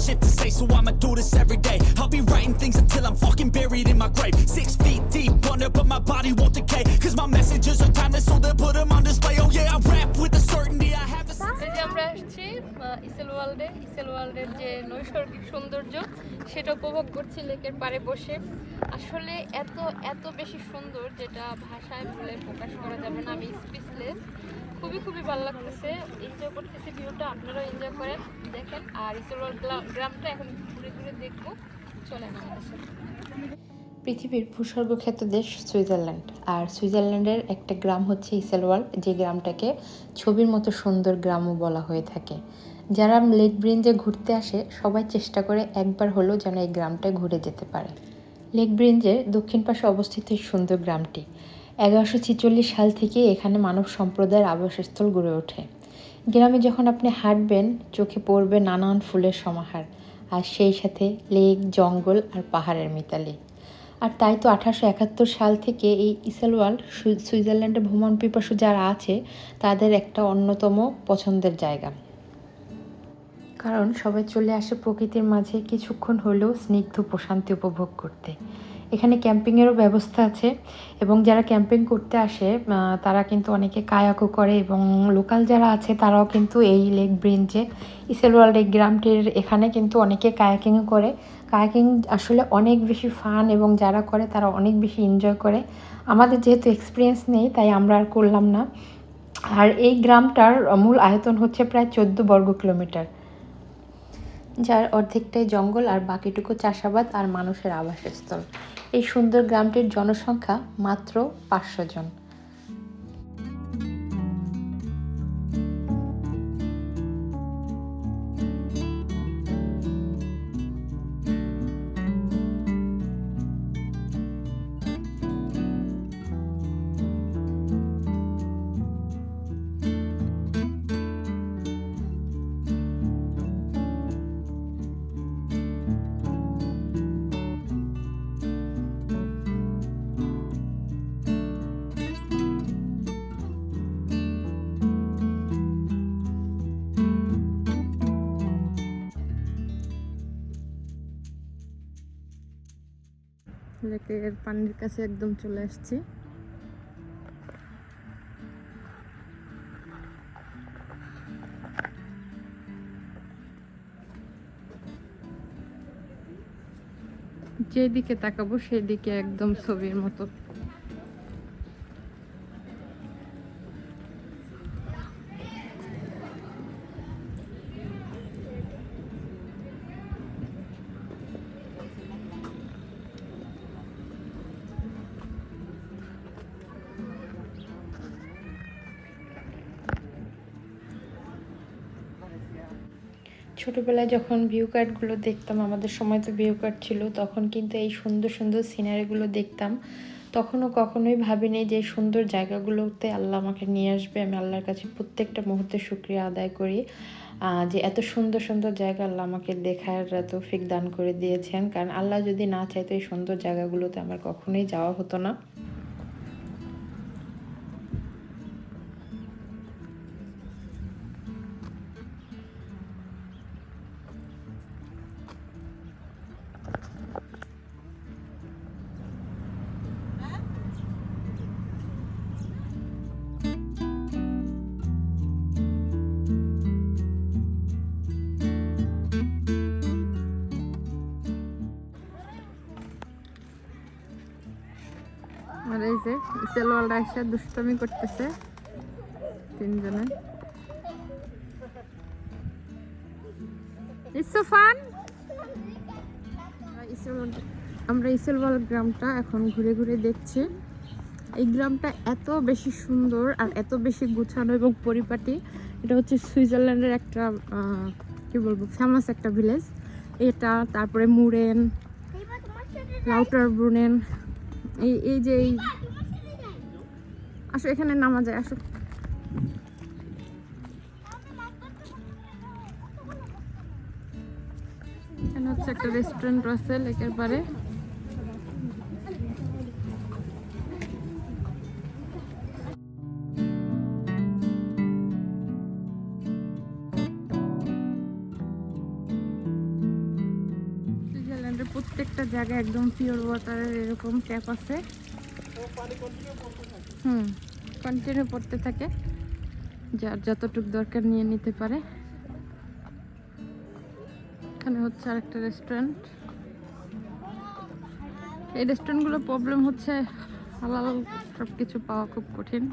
shit to say, so I'ma do this every day. I'll be writing things until I'm fucking buried in my grave. Six feet deep under, but my body won't decay. Cause my messages are timeless, so they'll put them on display. Oh yeah, I rap with the certainty I have বসে আসলে এত এত বেশি সুন্দর যেটা ভাষায় বলে প্রকাশ করা যাবে না আমি স্পিচলেস খুবই খুবই ভালো লাগতেছে। এনজয় করতেছি ভিউটা, আপনারাও এনজয় করেন। দেখেন, আর ইসেল গ্রামটা এখন ঘুরে ঘুরে দেখব। চলেন আমাদের পৃথিবীর ভূস্বর্গখ্যাত দেশ সুইজারল্যান্ড। আর সুইজারল্যান্ডের একটা গ্রাম হচ্ছে ইসেলওয়াল, যে গ্রামটাকে ছবির মতো সুন্দর গ্রামও বলা হয়ে থাকে। যারা লেক ব্রিঞ্জে ঘুরতে আসে, সবাই চেষ্টা করে একবার হলেও যেন এই গ্রামটায় ঘুরে যেতে পারে। লেক ব্রিঞ্জের দক্ষিণ পাশে অবস্থিত এই সুন্দর গ্রামটি। এগারোশো ছেচল্লিশ সাল থেকে এখানে মানব সম্প্রদায়ের আবাসস্থল গড়ে ওঠে। গ্রামে যখন আপনি হাঁটবেন, চোখে পড়বে নানান ফুলের সমাহার, আর সেই সাথে লেক, জঙ্গল আর পাহাড়ের মিতালি। আর তাই তো আঠারোশো একাত্তর সাল থেকে এই ইসেলওয়াল সুইজারল্যান্ডে ভ্রমণ পিপাসু যারা আছে, তাদের একটা অন্যতম পছন্দের জায়গা। কারণ সবাই চলে আসে প্রকৃতির মাঝে কিছুক্ষণ হলেও স্নিগ্ধ প্রশান্তি উপভোগ করতে। এখানে ক্যাম্পিংয়েরও ব্যবস্থা আছে এবং যারা ক্যাম্পিং করতে আসে তারা কিন্তু অনেকে কায়াকও করে এবং লোকাল যারা আছে তারাও কিন্তু এই লেক ব্রিঞ্জে, ইসেলওয়াল এই গ্রামটির এখানে কিন্তু অনেকে কায়াকিংও করে। কায়াকিং আসলে অনেক বেশি ফান এবং যারা করে তারা অনেক বেশি এনজয় করে। আমাদের যেহেতু এক্সপিরিয়েন্স নেই, তাই আমরা আর করলাম না। আর এই গ্রামটার মূল আয়তন হচ্ছে প্রায় চোদ্দ বর্গ কিলোমিটার। যার অর্ধেকটাই জঙ্গল আর বাকিটুকু চাষাবাদ আর মানুষের আবাসস্থল। এই সুন্দর গ্রামটির জনসংখ্যা মাত্র পাঁচশো জন। লেকের পানির কাছে একদম চলে আসছি। যেদিকে তাকাবো সেদিকে একদম ছবির মতো। ছোটোবেলায় যখন ভিউ কার্ডগুলো দেখতাম, আমাদের সময় তো ভিউ কার্ড ছিল, তখন কিন্তু এই সুন্দর সুন্দর সিনারিগুলো দেখতাম। তখনও কখনোই ভাবিনি যে সুন্দর জায়গাগুলোতে আল্লাহ আমাকে নিয়ে আসবে। আমি আল্লাহর কাছে প্রত্যেকটা মুহূর্তে শুক্রিয়া আদায় করি যে এত সুন্দর সুন্দর জায়গা আল্লাহ আমাকে দেখার তৌফিক দান করে দিয়েছেন। কারণ আল্লাহ যদি না চাইতো এই সুন্দর জায়গাগুলোতে আমার কখনোই যাওয়া হতো না। যে ইসেলওয়ালরা এসে দুষ্টমি করতেছে তিনজনে। ইটস আমরা ইসেলওয়াল গ্রামটা এখন ঘুরে ঘুরে দেখছি। এই গ্রামটা এত বেশি সুন্দর আর এত বেশি গুছানো এবং পরিপাটি। এটা হচ্ছে সুইজারল্যান্ডের একটা কি বলব ফেমাস একটা ভিলেজ এটা তারপরে মুরেন লাউটার ব্রুনেন। এই এই যে এই আসো, এখানে নামা যায়, আসো। এখানে হচ্ছে একটা রেস্টুরেন্ট আছে, লেকের পারে প্রত্যেকটা জায়গায় একদম পিওর ওয়াটারের এরকম ট্যাপ আছে। হুম। কন্টিনিউ পড়তে থাকে। যার যতটুক দরকার নিয়ে নিতে পারে। এখানে হচ্ছে আরেকটা রেস্টুরেন্ট এই রেস্টুরেন্টগুলো প্রবলেম হচ্ছে হালাল সব কিছু পাওয়া খুব কঠিন।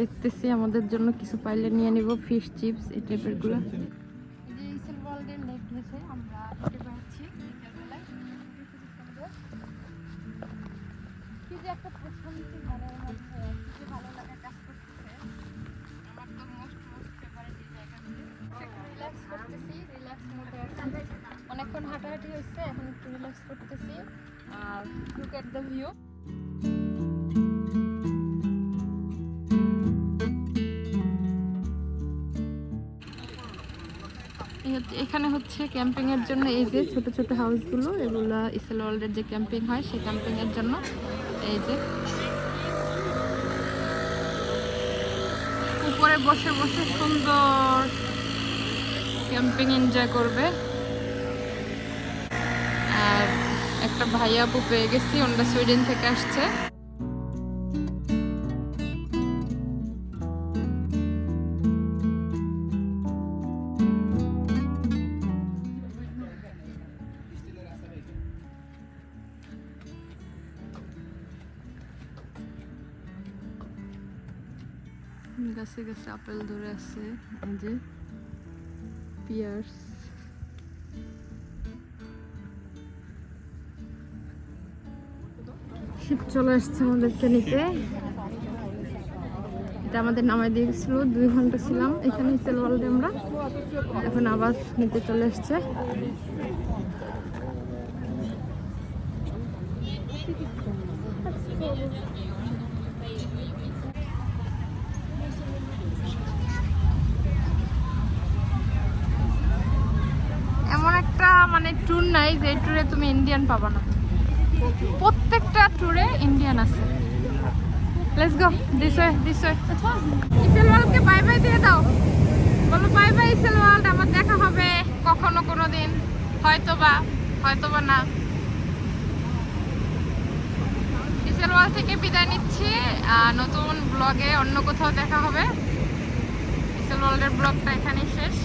দেখতেছি আমাদের জন্য কিছু পাইলে নিয়ে নিব ফিশ চিপস এই টাইপের অনেকক্ষণ হাঁটাহাঁটি হয়েছে, এখন একটু রিল্যাক্স করতেছি। আর লুক এট দ্য ভিউ এখানে হচ্ছে ক্যাম্পিং এর জন্য এই যে ছোট ছোট হাউসগুলো এগুলো ইসেল ওয়ার্ল্ডের যে ক্যাম্পিং হয়, সেই ক্যাম্পিং এর জন্য। এই যে। উপরে বসে বসে সুন্দর ক্যাম্পিং এনজয় করবে। আর একটা ভাইয়া পেয়ে গেছি, ওনারা সুইডেন থেকে আসছে। গাছে গাছে, আপেল ধরে আছে, এই যে, পিয়ার্স। শীত চলে আসছে আমাদেরকে নিতে এটা আমাদের নামাই দিয়ে গেছিল, দুই ঘণ্টা ছিলাম এখানে সেল ওয়ার্ল্ডে আমরা। এখন আবার নিতে চলে আসছে। এমন একটা মানে ট্যুর নাই, যে ট্যুরে তুমি ইন্ডিয়ান পাবা না। প্রত্যেকটা ট্যুরে ইন্ডিয়ান আছে। Let's go this way this way ইসেল ওয়ার্ল্ডকে বাই বাই দিয়ে দাও। বলো বাই বাই ইসেল ওয়ার্ল্ড আমার দেখা হবে কখনো কোনো দিন হয়তো বা হয়তো বা না। ইসেল ওয়ার্ল্ড থেকে বিদায় নিচ্ছি নতুন ব্লগে অন্য কোথাও দেখা হবে। ইসেল ওয়ার্ল্ডের ব্লগটা এখানেই শেষ।